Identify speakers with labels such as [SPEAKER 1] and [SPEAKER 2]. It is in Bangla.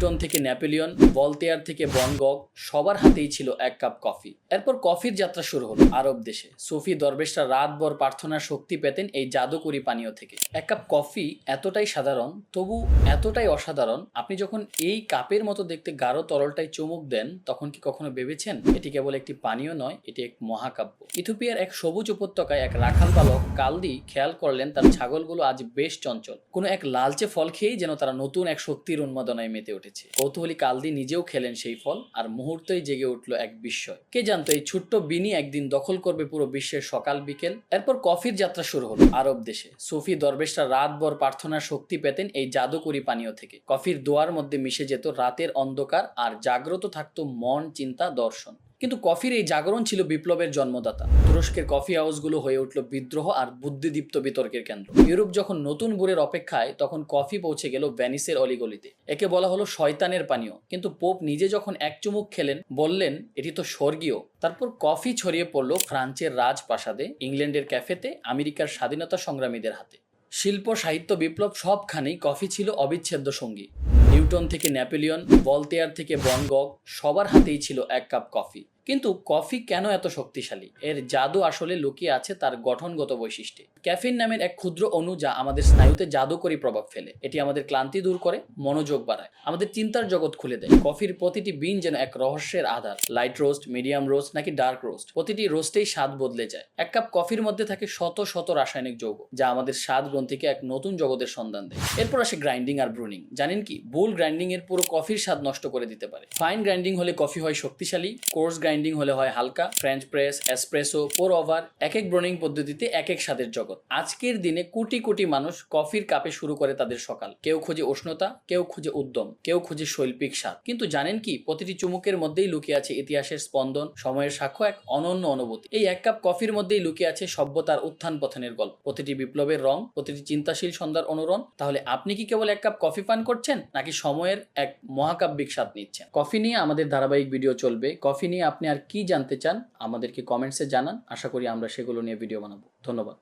[SPEAKER 1] নিউটন থেকে ন্যাপোলিয়ন, বলতেয়ার থেকে বন গগ সবার হাতেই ছিল এক কাপ কফি। এরপর কফির যাত্রা শুরু হলো আরব দেশে। সুফি দরবেশরা রাতভর প্রার্থনার শক্তি পেতেন এই জাদুকরি পানীয় থেকে। এক কাপ কফি এতটাই সাধারণ, তবু এতটাই অসাধারণ, আপনি যখন এই কাপের মতো দেখতে গাঢ় তরলটাই চুমুক দেন, তখন কি কখনো ভেবেছেন? এটি কেবল একটি পানীয় নয়, এটি এক মহাকাব্য। ইথিওপিয়ার এক সবুজ উপত্যকায় এক রাখাল বালক কালদি খেয়াল করলেন তার ছাগলগুলো আজ বেশ চঞ্চল। কোনো এক লালচে ফল খেয়েই যেন তারা নতুন এক শক্তির উন্মাদনায় মেতে উঠেছে কৌতূহলী কালদি নিজেও খেলেন সেই ফল আর মুহূর্তেই জেগে উঠল এক বিস্ময়। কে জানতো এই ছোট্ট বিনি একদিন দখল করবে পুরো বিশ্বের সকাল বিকেল? এরপর কফির যাত্রা শুরু হলো আরব দেশে। সুফি দরবেশরা রাতভর প্রার্থনার শক্তি পেতেন এই জাদুকরি পানীয় থেকে। কফির দোয়ার মধ্যে মিশে যেত রাতের অন্ধকার আর জাগ্রত থাকতো মন, চিন্তা, দর্শন। কিন্তু কফির এই জাগরণ ছিল বিপ্লবের জন্মদাতা। তুরস্কের কফি হাউসগুলো হয়ে উঠল বিদ্রোহ আর বুদ্ধিদীপ্ত বিতর্কের কেন্দ্র। ইউরোপ যখন নতুন বুড়ের অপেক্ষায়, তখন কফি পৌঁছে গেল ভ্যানিসের অলিগলিতে। একে বলা হলো শয়তানের পানীয়। কিন্তু পোপ নিজে যখন এক চুমুক খেলেন, বললেন, এটি তো স্বর্গীয়। তারপর কফি ছড়িয়ে পড়ল ফ্রান্সের রাজপ্রাসাদে, ইংল্যান্ডের ক্যাফেতে, আমেরিকার স্বাধীনতা সংগ্রামীদের হাতে। শিল্প, সাহিত্য, বিপ্লব সবখানেই কফি ছিল অবিচ্ছেদ্য সঙ্গী। নিউটন থেকে ন্যাপোলিয়ন বলতেয়ার থেকে বনগগ সবার হাতেই ছিল এক কাপ কফি। কিন্তু কফি কেন এত শক্তিশালী? এর জাদু আসলে লুকিয়ে আছে তার গঠনগত বৈশিষ্ট্যে। ক্যাফিন নামের এক ক্ষুদ্র অণু যা আমাদের স্নায়ুতে জাদুকরী প্রভাব ফেলে। এটি আমাদের ক্লান্তি দূর করে, মনোযোগ বাড়ায়, আমাদের চিন্তার জগৎ খুলে দেয়। কফির প্রতিটি বিন যেন এক রহস্যের আধার। লাইট রোস্ট, মিডিয়াম রোস্ট নাকি ডার্ক রোস্ট? প্রতিটি রোস্টেই স্বাদ বদলে যায়। এক কাপ কফির মধ্যে থাকে শত শত রাসায়নিক যৌগ, যা আমাদের স্বাদ গ্রন্থিকে এক নতুন জগতের সন্ধান দেয়। এরপর আসে গ্রাইন্ডিং আর ব্রুনিং। জানেন কি? বুল গ্রাইন্ডিং এর পুরো কফির স্বাদ নষ্ট করে দিতে পারে। ফাইন গ্রাইন্ডিং হলে কফি হয় শক্তিশালী, কোর্স গ্রাইন্ডিং হলে হয় হালকা French press espresso pour over এক এক ব্রনিং পদ্ধতিতে এক এক স্বাদের জগৎ। আজকের দিনে কোটি কোটি মানুষ কফির কাপে শুরু করে তাদের সকাল। কেউ খুঁজে উষ্ণতা, কেউ খুঁজে উদ্যম, কেউ খুঁজে শৈল্পিক স্বাদ। কিন্তু জানেন কি, প্রতিটি চুমুকের মধ্যেই লুকিয়ে আছে ইতিহাসের স্পন্দন, সময়ের সাক্ষ্য, এক অনন্য অনুভূতি। এই এক কাপ কফির মধ্যেই লুকিয়ে আছে সভ্যতার উত্থান পথনের গল্প। প্রতিটি বিপ্লবের রং, প্রতিটি চিন্তাশীল সন্ধ্যার অনুরণ। তাহলে আপনি কি কেবল এক কাপ কফি পান করছেন, নাকি সময়ের এক মহাকাব্যিক স্বাদ নিচ্ছেন? কফি নিয়ে আমাদের ধারাবাহিক ভিডিও চলবে। কফি নিয়ে আপনি আর কি জানতে চান, আমাদেরকে কমেন্টসে জানান। আশা করি আমরা সেগুলো নিয়ে ভিডিও বানাবো। ধন্যবাদ।